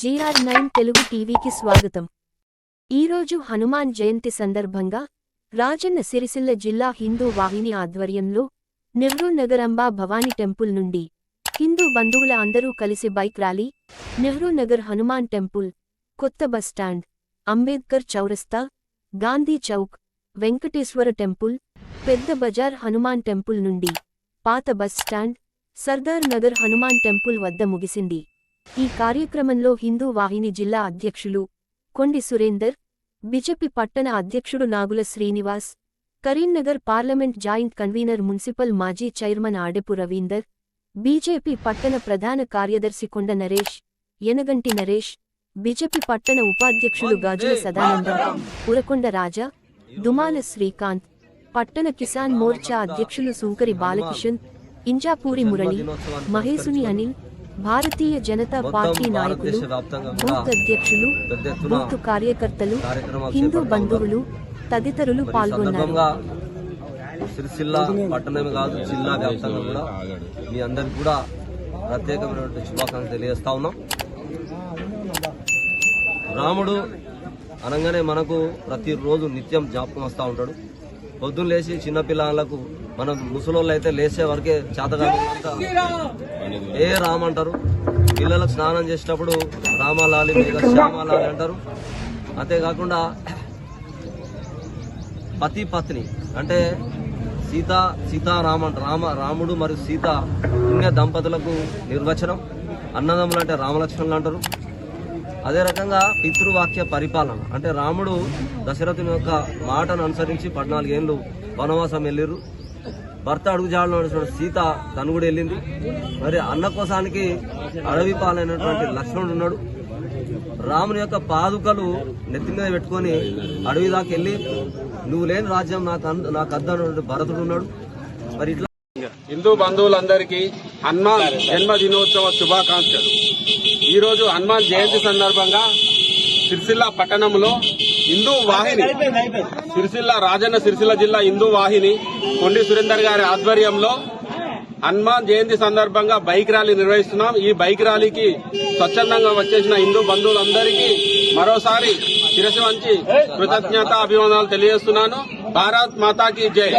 GR nine Telugu టీవీకి స్వాగతం. ఈరోజు హనుమాన్ జయంతి సందర్భంగా రాజన్న సిరిసిల్ల జిల్లా హిందూ వాహిని ఆధ్వర్యంలో నెహ్రూ నగరంబా భవాని టెంపుల్ నుండి హిందూ బంధువుల అందరూ కలిసి bike rally Nehru Nagar Hanuman temple కొత్త బస్టాండ్ అంబేద్కర్ చౌరస్తా గాంధీ చౌక్ వెంకటేశ్వర టెంపుల్ పెద్ద బజార్ హనుమాన్ టెంపుల్ నుండి పాత bus stand Sardar Nagar Hanuman temple వద్ద ముగిసింది. ఈ కార్యక్రమంలో హిందూ వాహిని జిల్లా అధ్యక్షులు కొండి సురేందర్ బిజెపి పట్టణ అధ్యక్షుడు Nagula Srinivas Karimnagar parliament joint convener municipal మాజీ చైర్మన్ ఆడెపు రవీందర్ బీజేపీ పట్టణ ప్రధాన కార్యదర్శి కొండ నరేష్ యనగంటి నరేష్ బిజెపి పట్టణ ఉపాధ్యక్షులు గాజుల సదానందం ఉరకొండ రాజా దుమాల శ్రీకాంత్ పట్టణ కిసాన్ మోర్చా అధ్యక్షులు సుంకరి బాలకిషన్ ఇంజాపూరి మురళి మహేసుని అనిల్ భారతీయ జనతా పార్టీ నాయకులు బూత్ అధ్యక్షులు బూత్ కార్యకర్తలు హిందూ బంధువులు తదితరులు పాల్గొన్నారు. సిరిసిల్ల పట్టణమే కాదు జిల్లా వ్యాప్తంగా కూడా మీ అందరికి కూడా ప్రత్యేకమైనటువంటి శుభాకాంక్షలు తెలియజేస్తా ఉన్నాం. రాముడు అనగానే మనకు ప్రతిరోజు నిత్యం జ్ఞాపకం వస్తూ ఉంటాడు. పొద్దున్న లేచి చిన్నపిల్లలకు మనం ముసలోళ్ళు అయితే లేచే వరకే చేతగా ఏ రామ్ అంటారు? పిల్లలకు స్నానం చేసేటప్పుడు రామాలాలి మీద శ్యామాలాలి అంటారు అంతేకాకుండా పతి పత్ని అంటే సీత సీతారామ రామ రాముడు మరియు సీత పుణ్య దంపతులకు నిర్వచనం. అన్నదమ్ములు అంటే రామలక్ష్మణులు అంటారు. అదే రకంగా పితృవాక్య పరిపాలన అంటే రాముడు దశరథుని యొక్క మాటను అనుసరించి పద్నాలుగేళ్ళు వనవాసం వెళ్ళిర్రు. భర్త అడుగుజాడలో ఉన్నటువంటి సీత తను కూడా వెళ్ళింది. మరి అన్న కోసానికి అడవి పాలైనటువంటి లక్ష్మణుడు ఉన్నాడు. రాముని యొక్క పాదుకలు నెత్తి మీద పెట్టుకొని అడవి దాకా వెళ్ళి నువ్వు లేని రాజ్యం నాకు నాకు అద్దనటువంటి భరతుడు ఉన్నాడు. మరి ఇట్లా హిందూ బంధువులందరికీ హనుమాన్ జన్మ దినోత్సవ శుభాకాంక్షలు. ఈరోజు హనుమాన్ జయంతి సందర్భంగా సిరిసిల్ల పట్టణంలో హిందూ వాహిని. సిరిసిల్ల రాజన్న సిరిసిల్ల జిల్లా హిందూ వాహిని కొండి సురేందర్ గారి ఆధ్వర్యంలో హనుమాన్ జయంతి సందర్భంగా బైక్ ర్యాలీ నిర్వహిస్తున్నాం. ఈ బైక్ ర్యాలీకి స్వచ్ఛందంగా వచ్చేసిన హిందూ బంధువులందరికీ మరోసారి శిరసి వంచి కృతజ్ఞత అభివందనాలు తెలియజేస్తున్నాను. భారత్ మాతాకి జై.